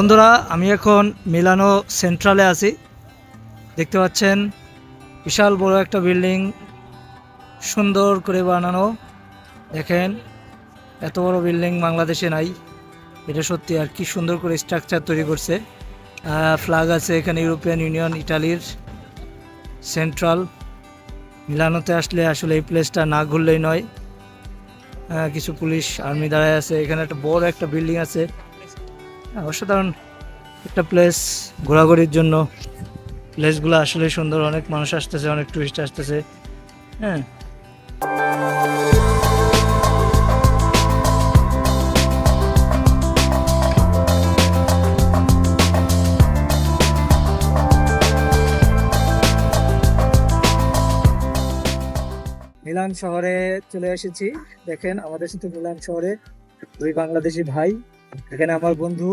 বন্ধুরা, আমি এখন মিলানো সেন্ট্রালে আছি। দেখতে পাচ্ছেন, বিশাল বড় একটা বিল্ডিং, সুন্দর করে বানানো। দেখেন, এত বড় বিল্ডিং বাংলাদেশে নাই। এটা সত্যি আর কি সুন্দর করে স্ট্রাকচার তৈরি করছে। ফ্ল্যাগ আছে এখানে ইউরোপিয়ান ইউনিয়ন ইটালির সেন্ট্রাল মিলানোতে আসলে আসলে এই প্লেসটা না ঘুরলেই নয়। কিছু পুলিশ আর্মি দাঁড়ায় আছে। এখানে একটা বড় একটা বিল্ডিং আছে। অসাধারণ একটা প্লেস ঘোরাঘুরির জন্য। প্লেসগুলো আসলে সুন্দর, অনেক মানুষ আসতেছে, অনেক টুরিস্ট আসতেছে। হ্যাঁ। মিলান শহরে চলে এসেছি। দেখেন, আমাদের সাথে মিলান শহরে দুই বাংলাদেশি ভাই। এখানে আমার বন্ধু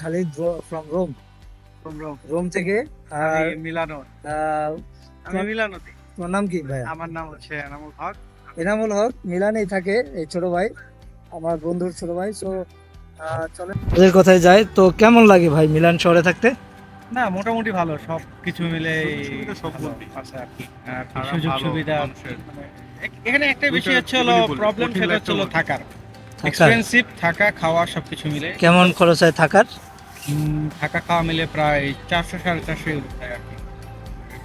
খালিদ ফ্রম রোম রোম থেকে আর মিলানো। আমি মিলানোতে। তোমার নাম কি ভাই আমার নাম হচ্ছে এনামুল হক। এনামুল হক মিলানেই থাকে এই ছোট ভাই আমার বন্ধুর ছোট ভাই। সো চলেন ওদের কথায় যায় তো কেমন লাগে ভাই মিলান শহরে থাকতে? না মোটামুটি ভালো। সব কিছু মিলে সুযোগ সুবিধা। মানে এখানে একটা বিষয় হচ্ছে হলো প্রবলেম সেটা হচ্ছে থাকার। এক্সপেন্সিভ থাকা খাওয়া সবকিছু মিলে। কেমন খরচ হয় থাকার? থাকা খাওয়া মিলে প্রায় চারশো সাড়ে চারশো ইউরো আর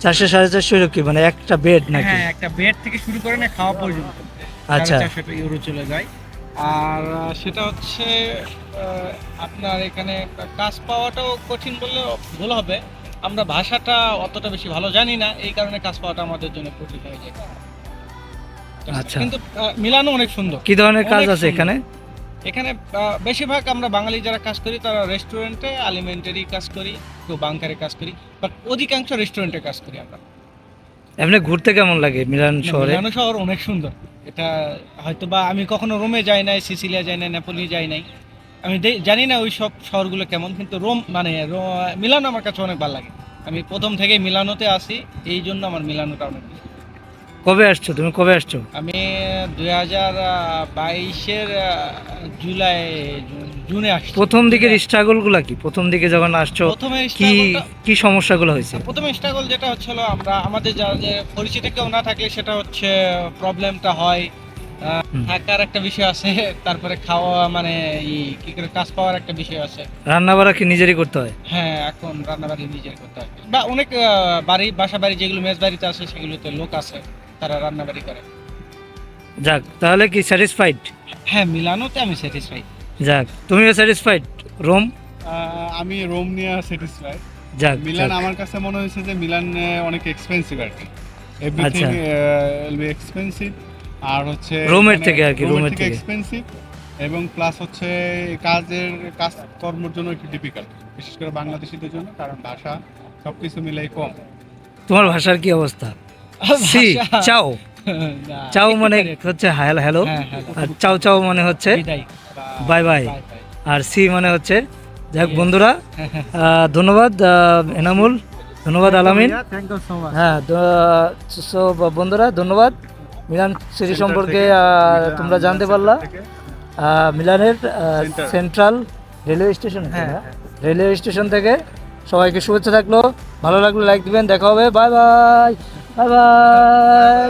চারশো সাড়ে চারশো এরকম কি? মানে একটা বেড নাকি? হ্যাঁ একটা বেড থেকে শুরু করে না খাওয়া পর্যন্ত। আচ্ছা। চারশো ইউরো চলে যায়। আর সেটা হচ্ছে আপনার এখানে কাজ পাওয়াটাও কঠিন বললে ভুল হবে। আমরা ভাষাটা অতটা বেশি ভালো জানি না এই কারণে কাজ পাওয়াটা আমাদের জন্য কঠিন হয়ে যায়। আচ্ছা। কিন্তু মিলানো অনেক সুন্দর। কি ধরনের কাজ আছে এখানে? এখানে বেশিরভাগ আমরা বাঙালি যারা কাজ করি তারা রেস্টুরেন্টে আলিমেন্টারি কাজ করি কেউ বাংকারে কাজ করি বাট অধিকাংশ রেস্টুরেন্টে কাজ করি আমরা। এমনি ঘুরতে কেমন লাগে মিলান শহরে? মিলানো শহর অনেক সুন্দর। এটা হয়তো বা আমি কখনো রোমে যাই নাই সিসিলিয়া যাই নাই নেপোলি যাই নাই। আমি জানি না ওই সব শহরগুলো কেমন কিন্তু রোম মানে মিলানো আমার কাছে অনেক ভালো লাগে। আমি প্রথম থেকে মিলানোতে আসি এই জন্য আমার মিলানোটা অনেক। কবে আসছো? তুমি কবে আসছো? আমি দুই হাজার বাইশের জুলাই জুনে আসছি। প্রথম দিকের স্ট্রাগলগুলা কি? প্রথম দিকে যখন আসছো প্রথমে কি কি সমস্যাগুলো হয়েছে? প্রথমে স্ট্রাগল যেটা হচ্ছিল আমরা আমাদের যা যে পরিচিত কেউ না থাকলে সেটা হচ্ছে প্রবলেমটা হয়। থাকার একটা বিষয় আছে তারপরে খাওয়া মানে কি করে কাজ পাওয়ার একটা বিষয় আছে। রান্না বাড়া কি নিজেরই করতে হয়? হ্যাঁ এখন রান্না রান্নাবাড়ি নিজের করতে হয়। বা অনেক বাড়ি বাসা বাড়ি যেগুলো মেস বাড়িতে আছে সেগুলোতে লোক আছে। তারা রান্নাবাড়ি করে। যাক তাহলে কি স্যাটিসফাইড হ্যাঁ মিলানোতে আমি স্যাটিসফাইড যাক তুমিও স্যাটিসফাইড রোম? আমি রোম নিয়ে স্যাটিসফাইড যাক মিলান আমার কাছে মনে হয়েছে যে মিলান অনেক এক্সপেন্সিভ আর কি। এভরিথিং উইল বি এক্সপেন্সিভ আর হচ্ছে রোমের থেকে আর কি, রোমের থেকে। এক্সপেন্সিভ এবং প্লাস হচ্ছে কাজের কাজ কর্মের জন্য একটু ডিফিকাল্ট বিশেষ করে বাংলাদেশিদের জন্য কারণ ভাষা সবকিছু মিলাই কম। তোমার ভাষার কি অবস্থা? সি ভাষা- চাও? চাও মানে হচ্ছে হ্যালো হ্যালো? হ্যাঁ হ্যাঁ আর চাও চাও মানে হচ্ছে বাই বাই। আর সি মানে হচ্ছে যাক Yes. বন্ধুরা ধন্যবাদ এনামুল ধন্যবাদ Alamin. Thank you so much হ্যাঁ সো বন্ধুরা ধন্যবাদ। মিলান সিটি সম্পর্কে তোমরা জানতে পারলা। মিলানের সেন্ট্রাল রেলওয়ে স্টেশন হ্যাঁ, রেলওয়ে স্টেশন থেকে সবাইকে শুভেচ্ছা থাকল। ভালো লাগলে লাইক দিবেন দেখা হবে। Bye bye bye bye